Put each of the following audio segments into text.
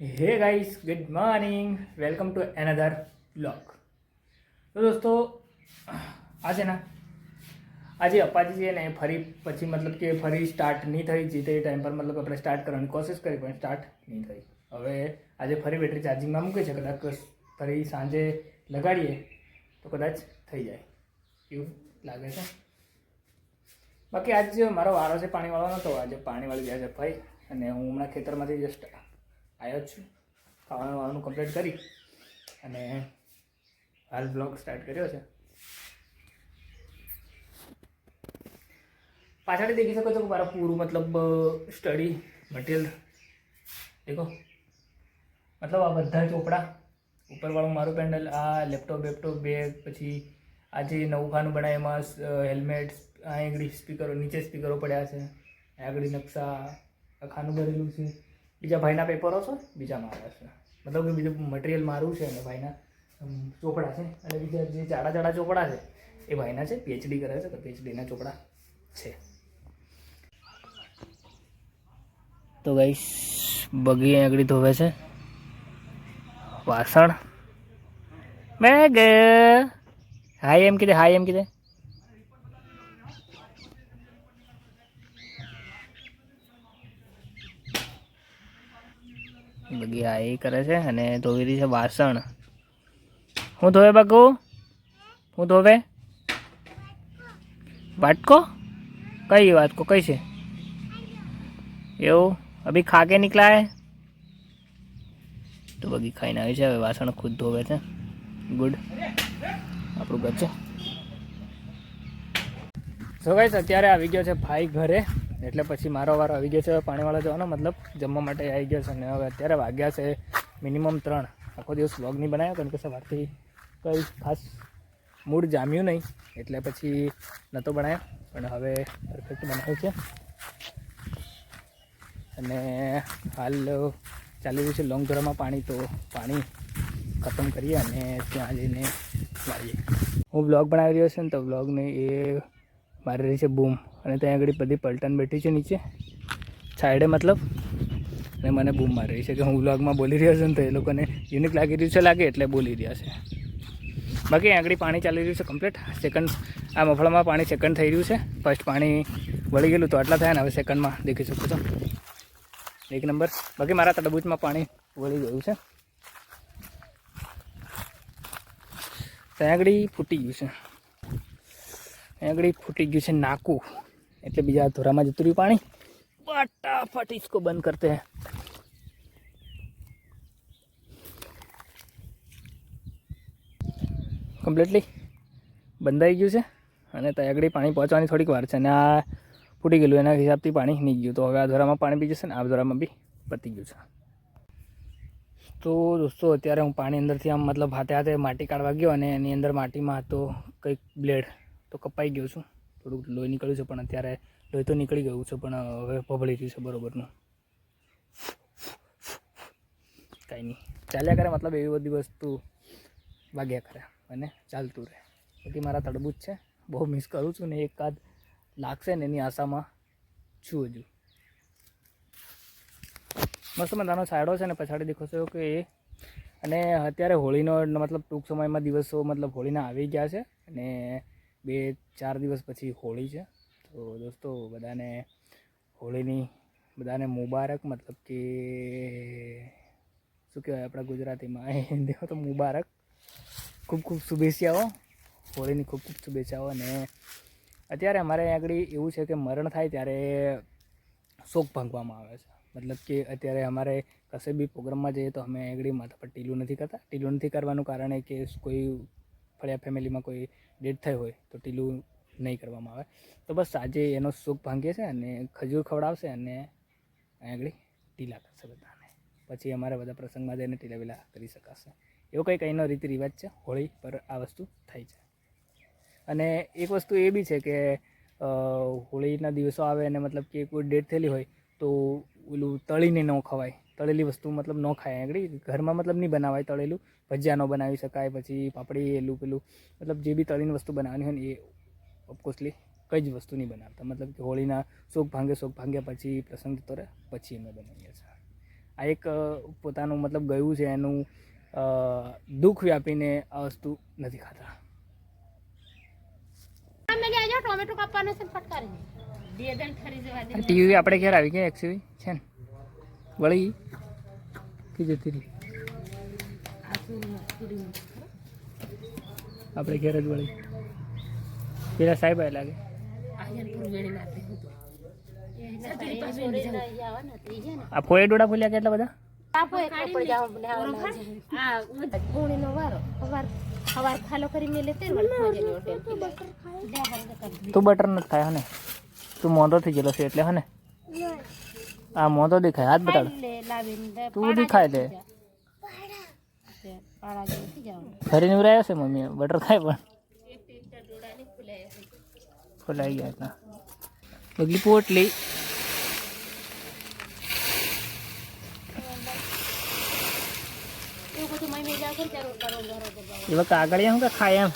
Hey guys good morning welcome to another blog તો દોસ્તો, આજે ના, આજે અપાજી છે ને, ફરી પછી મતલબ કે ફરી સ્ટાર્ટ નહીં થઈ, જે તે ટાઈમ પર મતલબ આપણે સ્ટાર્ટ કરવાની કોશિશ કરી, પણ સ્ટાર્ટ નહીં થઈ. હવે આજે ફરી બેટરી ચાર્જિંગમાં મૂકી છે, કદાચ ફરી સાંજે લગાડીએ, તો કદાચ થઈ જાય. એવું લાગે છે. બાકી આજ મારો વારો છે પાણી વાળવાનો તો આજે પાણી વાળી ગયા છે ભાઈ અને હું હમણાં ખેતરમાંથી જસ્ટ આવ્યો જ છું. ખાવાનું વાવાનું કમ્પ્લીટ કરી અને હાલ બ્લોગ સ્ટાર્ટ કર્યો છે. પાછળથી દેખી શકો છો કે મારા પૂરું મતલબ સ્ટડી મટીરિયલ દેખો. મતલબ આ બધા ચોપડા ઉપરવાળું મારું પેન્ડલ આ લેપટોપ બેપટોપ બેગ પછી આ જે નવું ખાનું બનાવ્યું એમાં હેલ્મેટ આ આગળ સ્પીકરો નીચે સ્પીકરો પડ્યા છે. આગળ નકશા ખાનું ભરેલું છે. બીજા ભાઈના પેપરો છે બીજા આવ્યા છે. મતલબ કે બીજું મટીરિયલ મારું છે અને ભાઈના ચોપડા છે. અને બીજા જે જાડા જાડા ચોપડા છે, એ ભાઈના છે પીએચડી કરે છે, તો પીએચડીના ચોપડા છે. તો ગાઈસ બગી આગળ ધોવે છે. વાસણ. મેં હાય એમ કીધે, હાય એમ કીધે. બગી આ એ કરે છે અને ધોવી રહી છે વાસણ. હું ધોવે બગુ હું ધોવે? વાટકો? કઈ વાટકો? કઈ છે? એવું? અભી ખા કે હે તો બગી ખાઈને આવી છે, હવે વાસણ ખુદ ધોવે છે. ગુડ. આપણું ઘર છે સો ગાઈસ અત્યારે આવી ગયો છે ભાઈ ઘરે. એટલે પછી મારો વારો આવી ગયો છે. પાણીવાળા જવાનો મતલબ જમવા માટે આવી ગયો છે અને હવે અત્યારે વાગ્યા છે મિનિમમ ત્રણ. આખો દિવસ વ્લોગ નહીં બનાવ્યો કારણ કે સવારથી કંઈ ખાસ મૂડ જામ્યું નહીં. એટલે પછી નહોતો બનાવ્યો. પણ હવે પરફેક્ટ બનાવ્યું છે. અને હાલ ચાલી રહ્યું છે લોંગ ધોરામાં પાણી. તો પાણી ખતમ કરીએ અને ત્યાં જઈને લાવીએ. હું બ્લોગ બનાવી રહ્યો છું ને તો બ્લોગને એ મારી રહી છે બૂમ. અને ત્યાં આગળ બધી પલટન બેઠી છે નીચે. સાઈડે મતલબ. અને મને બૂમ મારી રહી છે કે હું વ્લોગમાં બોલી રહ્યો છું ને તો એ લોકોને યુનિક લાગી રહ્યું છે લાગે એટલે બોલી રહ્યા છે. બાકી આગળ પાણી ચાલી રહ્યું છે કમ્પ્લીટ સેકન્ડ આ મફળામાં પાણી સેકન્ડ થઈ રહ્યું છે. ફર્સ્ટ પાણી વળી ગયેલું તો આટલા થયા ને હવે સેકન્ડમાં દેખી શકો છો. એક નંબર. બાકી મારા તડબૂચમાં પાણી વળી ગયું છે. ત્યાં આગળ ફૂટી ગયું છે. આગળ ફૂટી ગયું છે નાકું. એટલે બીજા ધોરામાં જતું રહ્યું પાણી. ફટાફટ ઇસકો બંધ કરતે હૈ. કમ્પ્લીટલી બંધાઈ ગયું છે. અને ત્યાં આગળ પાણી પહોંચવાની થોડીક વાર છે. અને આ ફૂટી ગયેલું, એના હિસાબથી પાણી નહીં ગયું. તો હવે આ ધોરામાં પાણી પી જશે ને, આ ધોરામાં બી પતી ગયું છે. તો દોસ્તો, અત્યારે હું પાણી અંદરથી આમ મતલબ હાથે હાથે માટી કાઢવા ગયો અને એની અંદર માટીમાં હતો કંઈક બ્લેડ. તો કપાઈ ગયો છું. થોડુંક લોહી નીકળ્યું છે, પણ અત્યારે લોહી તો નીકળી ગયું છે, પણ હવે પભળી રહ્યું છે બરોબરનું. કાંઈ નહીં. ચાલ્યા કરે, મતલબ એવી બધી વસ્તુ વાગ્યા કરે, અને ચાલતું રહે. બાકી મારા તડબૂચ છે. બહુ મિસ કરું છું ને એકાદ લાગશે ને એની આશામાં છું હજુ. મસ્ત મજાનો સાયડો છે ને, પછાડી દેખો છો કે એ. અને અત્યારે હોળીનો, મતલબ ટૂંક સમયમાં દિવસો, મતલબ હોળીના આવી ગયા છે. અને બે ચાર દિવસ પછી હોળી છે. તો દોસ્તો, બધાને હોળીની, બધાને મુબારક. મતલબ કે, શું કહેવાય આપણા ગુજરાતીમાં? હિન્દીમાં તો મુબારક. ખૂબ ખૂબ શુભેચ્છાઓ. હોળીની ખૂબ ખૂબ શુભેચ્છાઓ. અને અત્યારે અમારે આગળ એવું છે કે મરણ થાય ત્યારે શોક ભાંગવામાં આવે છે. મતલબ કે અત્યારે અમારે કશે બી પ્રોગ્રામમાં જઈએ તો અમે આગળ માથા પર ટીલું નથી કરતા. ટીલું નથી કરવાનું કારણ એ કે કોઈ ફળિયા ફેમિલીમાં કોઈ ડેથ થઈ હોય તો ટીલું નહીં કરવામાં આવે. તો બસ આજે એનો સુખ ભાંગે છે અને ખજૂર ખવડાવશે અને આગળ ટીલા કરશે બધાને. પછી અમારા બધા પ્રસંગમાં જઈને ટીલા વિલા કરી શકાશે. એવો કંઈક અહીંનો રીતિ રિવાજ છે, હોળી પર આ વસ્તુ થાય છે. અને એક વસ્તુ એ બી છે કે હોળીના દિવસો આવે અને મતલબ કે કોઈ ડેટ થયેલી હોય તો ઓલું તળીને ન ખવાય. તળેલી વસ્તુ મતલબ ન ખાય. આગળ ઘરમાં મતલબ નહીં બનાવાય તળેલું. ભજીયા ન બનાવી શકાય પછી પાપડી એલું પેલું મતલબ જે બી તળીને વસ્તુ બનાવવાની હોય ને એ ઓફકોર્સલી કંઈ જ વસ્તુ નહીં બનાવતા. મતલબ કે હોળીના શોક ભાંગે શોક ભાંગ્યા પછી પ્રસંગ જતો રહે પછી અમે બનાવીએ છીએ. આ એક પોતાનું મતલબ ગયું છે એનું દુઃખ વ્યાપીને આ વસ્તુ નથી ખાતા. ટોમેટો કાપવાના છે ફટકારી ટીવી આપણે ક્યારે આવી ગયા? એક્સયુવી છે ને? વળી? કે જતી રહી આપણે ઘેર જ વળી. પેલા સાહેબ આય લાગે. આ ફોય ડોડા ફૂલ્યા કેટલા બધા? તું બટર નથી ખાય હને? તું મોંધો થઈ ગયેલો છે એટલે હને? આ મોંધો દેખાય હાથ બતાડ. તું દેખાય લે પાડા જેવું થઈ જવાનું ફરી નિવરાયો છે મમ્મી. બટર ખાય પણ. ફૂલાઈ ગયા હતા. બગલી પોટલી. એવું કાગળિયા શું કે ખાય એમ.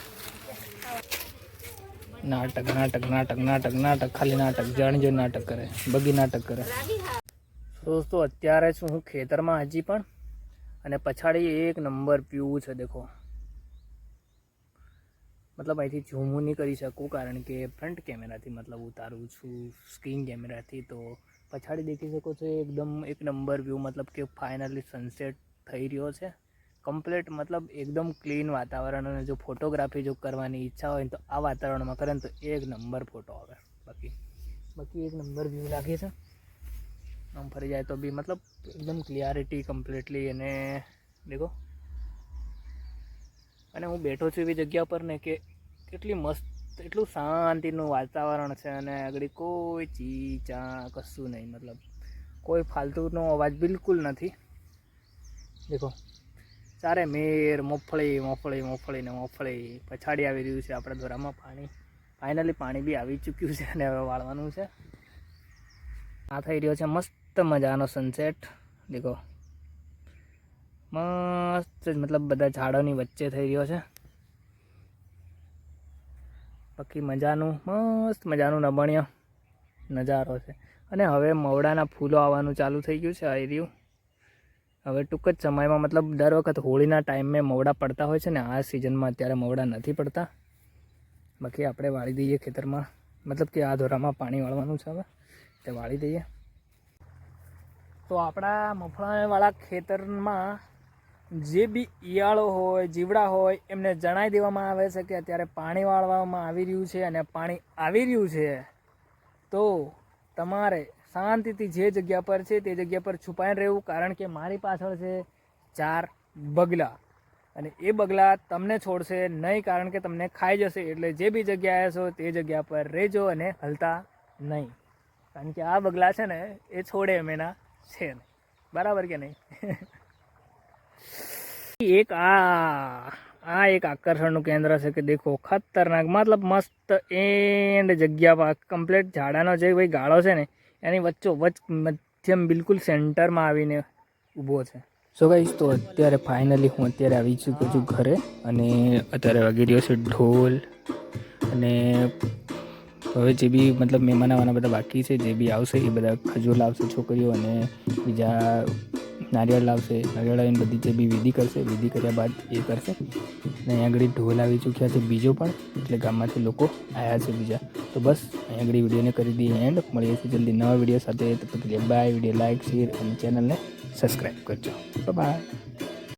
નાટક નાટક નાટક નાટક નાટક. ખાલી નાટક. જાણજો નાટક કરે. બગી નાટક કરે. દોસ્તો, અત્યારે છું હું ખેતરમાં હજી પણ અને પછાડી એક નંબર પીવું છે, દેખો. મતલબ અહીંથી ઝૂમ નહીં કરી શકું, કારણ કે ફ્રન્ટ કેમેરાથી મતલબ ઉતારું છું સ્ક્રીન કેમેરાથી તો પછાડી દેખી શકો છો, એકદમ એક નંબર વ્યૂ મતલબ કે ફાઇનલી સનસેટ થઈ રહ્યો છે. કમ્પ્લીટ મતલબ એકદમ ક્લીન વાતાવરણ અને જો ફોટોગ્રાફી જો કરવાની ઈચ્છા હોય તો આ વાતાવરણમાં કરે તો એક નંબર ફોટો આવે. બાકી બાકી એક નંબર વ્યૂ લાગે છે. આમ ફરી જાય તો બી મતલબ એકદમ ક્લિયરિટી કમ્પ્લીટલી અને દેખો. અને હું બેઠો છું એવી જગ્યા પર ને કે કેટલી મસ્ત, એટલું શાંતિનું વાતાવરણ છે અને આગળ કોઈ ચીચા કશું નહીં, મતલબ કોઈ ફાલતુનો અવાજ બિલકુલ નથી. દેખો, ચારે મેર મગફળી મગફળી મગફળી ને મગફળી પછાડી આવી રહ્યું છે આપણા ધોરામાં પાણી. ફાઇનલી પાણી બી આવી ચૂક્યું છે અને હવે વાળવાનું છે. આ થઈ રહ્યો છે મસ્ત મજાનો સનસેટ દેખો. મસ્ત મતલબ બધા ઝાડોની વચ્ચે થઈ રહ્યો છે. બાકી મજાનું, મસ્ત મજાનું નબણ્ય નજારો છે. અને હવે મવડાના ફૂલો આવવાનું ચાલુ થઈ ગયું છે રહ્યું. હવે ટૂંક જ સમયમાં મતલબ દર વખત હોળીના ટાઈમે મવડા પડતા હોય છે ને, આ સિઝનમાં અત્યારે મવડા નથી પડતા. બાકી આપણે વાળી દઈએ ખેતરમાં. મતલબ કે આ ધોરામાં પાણી વાળવાનું છે હવે. તે વાળી દઈએ. તો આપણા મફળાવાળા ખેતરમાં જે બી ઈયાળો હોય, જીવડા હોય, એમને જણાવી દેવામાં આવે છે કે અત્યારે પાણી વાળવામાં આવી રહ્યું છે અને પાણી આવી રહ્યું છે. તો તમારે શાંતિથી જે જગ્યા પર છે તે જગ્યા પર છુપાઈને રહેવું, કારણ કે મારી પાછળ છે ચાર બગલા. અને એ બગલા તમને છોડશે નહીં, કારણ કે તમને ખાઈ જશે. એટલે જે બી જગ્યાએ છો તે જગ્યા પર રહેજો અને હલતા નહીં. કારણ કે આ બગલા છે ને, એ છોડે એમ એના. છે નહીં. બરાબર કે નહીં? એક આ આ એક આકર્ષણનું કેન્દ્ર છે કે દેખો, ખતરનાક, મતલબ મસ્ત એન્ડ જગ્યા પર કમ્પ્લીટ ઝાડાનો જે ભાઈ ગાળો છે ને, એની વચ્ચો વચ મધ્યમ બિલકુલ સેન્ટરમાં આવીને ઊભો છે. સો ગાઈશ તો અત્યારે ફાઇનલી હું અત્યારે આવી ચૂક્યો છું ઘરે, અને અત્યારે વાગી રહ્યો છે ઢોલ, અને હવે જે બી મતલબ મહેમાન આવવાના બધા બાકી છે, જે બી આવશે, એ બધા ખજૂર લાવશે છોકરીઓ અને બીજા નારિયેળ લાવશે, નારિયેળ આવીને બધી જે બી વિધિ કરશે વિધિ કર્યા બાદ એ કરશે. અને અહીંયા આગળ ઢોલ આવી ચૂક્યા છે, બીજો પણ, એટલે ગામમાંથી લોકો આવ્યા છે બીજા. તો બસ, અહીંયા આગળ વિડીયોને કરી દઈએ એન્ડ મળીએ છીએ જલ્દી નવા વીડિયો સાથે. તો બાય વીડિયો લાઇક શેર અને ચેનલને સબસ્ક્રાઈબ કરજો. બાય